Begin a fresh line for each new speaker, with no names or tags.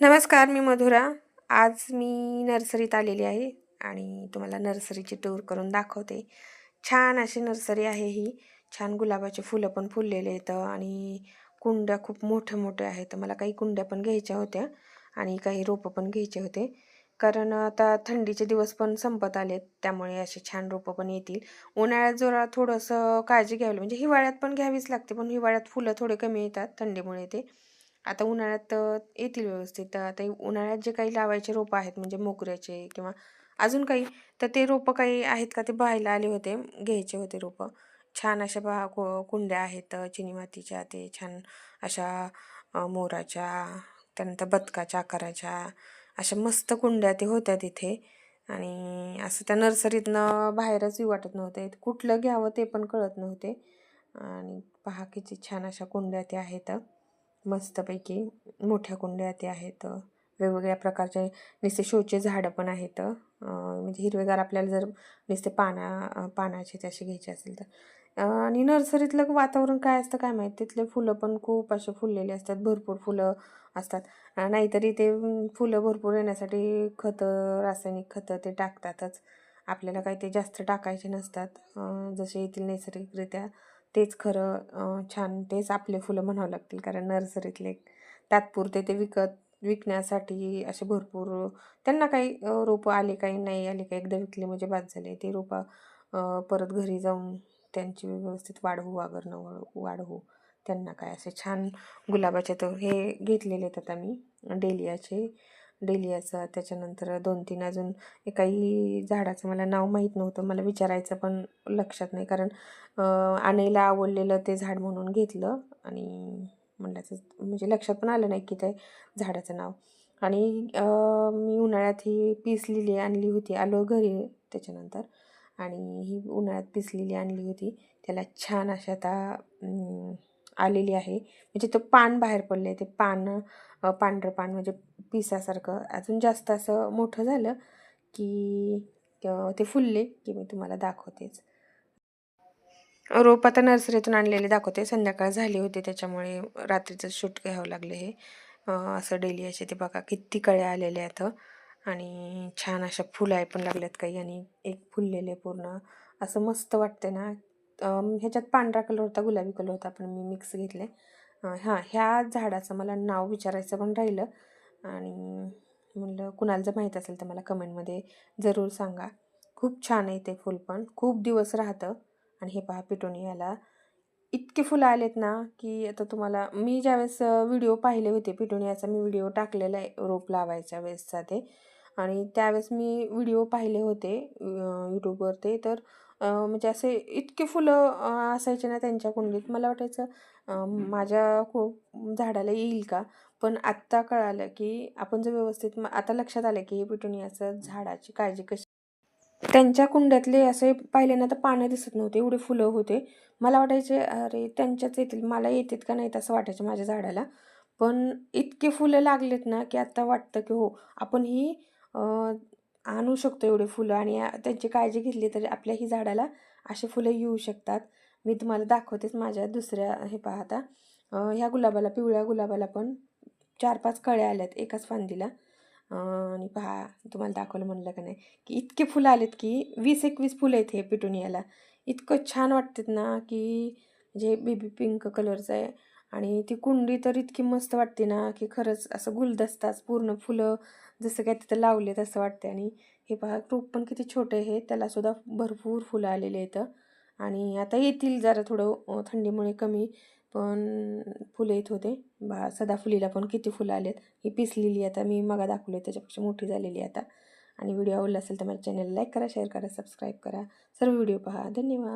नमस्कार मी मधुरा. आज मी नर्सरीत आलेली आहे आणि तुम्हाला नर्सरीची टूर करून दाखवते. छान अशी नर्सरी आहे ही. छान गुलाबाचे फुलं पण फुललेले आहेत आणि कुंड्या खूप मोठ्या मोठ्या आहेत. मला काही कुंड्या पण घ्यायच्या होत्या आणि काही रोपं पण घ्यायचे होते. कारण आता थंडीचे दिवस पण संपत आलेत त्यामुळे असे छान रोपं पण येतील. उन्हाळ्यात जरा थोडंसं काळजी घ्यावी म्हणजे हिवाळ्यात पण घ्यावीच लागते पण हिवाळ्यात फुलं थोडे कमी येतात थंडीमुळे ते. आता उन्हाळ्यात येतील व्यवस्थित. आता उन्हाळ्यात जे काही लावायचे रोपं आहेत म्हणजे मोगऱ्याचे किंवा अजून काही तर ते रोपं काही आहेत का? ते पाहायला आले होते घ्यायचे होते रोपं. छान अशा बा कुंड्या आहेत चिनी मातीच्या ते छान अशा मोराच्या त्यानंतर बदकाच्या आकाराच्या अशा मस्त कुंड्या ते होत्या तिथे. आणि असं त्या नर्सरीतनं बाहेरच वाटत नव्हते. कुठलं घ्यावं ते पण कळत नव्हते. आणि पहा किती छान अशा कुंड्या त्या आहेत. मस्तपैकी मोठ्या कुंड्या त्या आहेत. वेगवेगळ्या प्रकारचे नुसते शोचे झाडं पण आहेत. म्हणजे हिरवेगार आपल्याला जर नुसते पाना पानाचे ते असे घ्यायचे असेल तर. आणि नर्सरीतलं वातावरण काय असतं काय माहीत? तिथले फुलं पण खूप असे फुललेले असतात. भरपूर फुलं असतात. नाहीतरी ते फुलं भरपूर येण्यासाठी खतं रासायनिक खतं ते टाकतातच. आपल्याला काही ते जास्त टाकायचे नसतात. जसे येथील नैसर्गिकरित्या तेच खरं छान तेच आपले फुलं म्हणावं लागतील. कारण नर्सरीतले तात्पुरते ते विकत विकण्यासाठी असे भरपूर त्यांना काही रोपं आले काही नाही आले काही एकदा विकले म्हणजे बाद झाले. ते रोपं परत घरी जाऊन त्यांची व्यवस्थित वाढवू वागरणं वाढवू त्यांना काय असे छान गुलाबाचे तर हे घेतलेले आहेत आता मी डेलियाचे. डेलियाचं त्याच्यानंतर दोन तीन अजून एकाही झाडाचं मला नाव माहीत नव्हतं. मला विचारायचं पण लक्षात नाही. कारण आणायला आवडलेलं ते झाड म्हणून घेतलं आणि म्हणल्याचं म्हणजे लक्षात पण आलं नाही की ते झाडाचं नाव. आणि मी उन्हाळ्यात ही पीस आणली होती आलो घरी त्याच्यानंतर. आणि ही उन्हाळ्यात पिसलेली आणली होती. त्याला छान अशा आता आलेली आहे. म्हणजे तो पान बाहेर पडले ते पान पांढरं पान म्हणजे पिसासारखं अजून जास्त असं मोठं झालं की ते फुलले की मी तुम्हाला दाखवतेच. रोप आता नर्सरीतून आणलेले दाखवते. संध्याकाळ झाली होती त्याच्यामुळे रात्रीचं शूट घ्यावं लागलं हे. असं डेली असे ते बघा किती कळ्या आलेल्या आहेत आणि छान अशा फुलं आहे पण लागल्यात काही आणि एक फुललेले पूर्ण. असं मस्त वाटते ना. ह्याच्यात पांढरा कलर होता गुलाबी कलर होता पण मी मिक्स घेतले हां ह्या झाडाचं मला नाव विचारायचं पण राहिलं. आणि म्हणलं कुणाला जर माहीत असेल तर मला कमेंटमध्ये जरूर सांगा. खूप छान आहे ते फूल पण. खूप दिवस राहतं. आणि हे पहा पिटोनियाला इतके फुलं आलेत ना की आता तुम्हाला मी ज्यावेळेस व्हिडिओ पाहिले होते पिटोनियाचा मी व्हिडिओ टाकलेला आहे रोप लावायच्या वेळेसचा ते. आणि त्यावेळेस मी व्हिडिओ पाहिले होते यूट्यूबवर ते. तर म्हणजे असे इतके फुलं असायचे ना त्यांच्या कुंडीत. मला वाटायचं माझ्या खूप झाडाला येईल का? पण आत्ता कळालं की आपण जर व्यवस्थित आता लक्षात आलं की हे पिटोनियाचं झाडाची काळजी कशी त्यांच्या कुंड्यातले असे पाहिले ना तर पानं दिसत नव्हते एवढे फुलं होते. मला वाटायचे अरे त्यांच्याच येतील मला येतात का नाहीत? असं वाटायचं माझ्या झाडाला. पण इतके फुलं लागलेत ना की आत्ता वाटतं की हो आपण ही आणू शकतो एवढे फुलं आणि त्यांची काळजी घेतली तरी आपल्या ही झाडाला असे फुलं येऊ शकतात. मी तुम्हाला दाखवतेच माझ्या दुसऱ्या हे पाहता ह्या गुलाबाला पिवळ्या गुलाबाला पण चार पाच कळ्या आल्यात एकाच फांदीला. आणि पहा तुम्हाला दाखवलं म्हणलं का नाही? की इतके फुलं आलेत की वीस एकवीस फुलं आहेत हे पिटुनियाला इतकं छान वाटतात ना की म्हणजे बेबी पिंक कलरचं आहे आणि ती कुंडी तर इतकी मस्त वाटते ना की खरंच असं गुलदस्ताच पूर्ण फुलं जसं काय तिथं लावले तसं वाटते आणि हे पहा रोप पण किती छोटे आहे त्यालासुद्धा भरपूर फुलं आलेले आहेत. आणि आता येतील जरा थोडं थंडीमुळे कमी पण फुलं येत होते. बा सदाफुलीला पण किती फुलं आलेत. ही पिसलेली आता मी मगा दाखवले त्याच्यापेक्षा मोठी झालेली आता. आणि व्हिडिओ आवडला असेल तर माझ्या चॅनल लाईक करा शेअर करा सबस्क्राईब करा. सर्व व्हिडिओ पहा. धन्यवाद.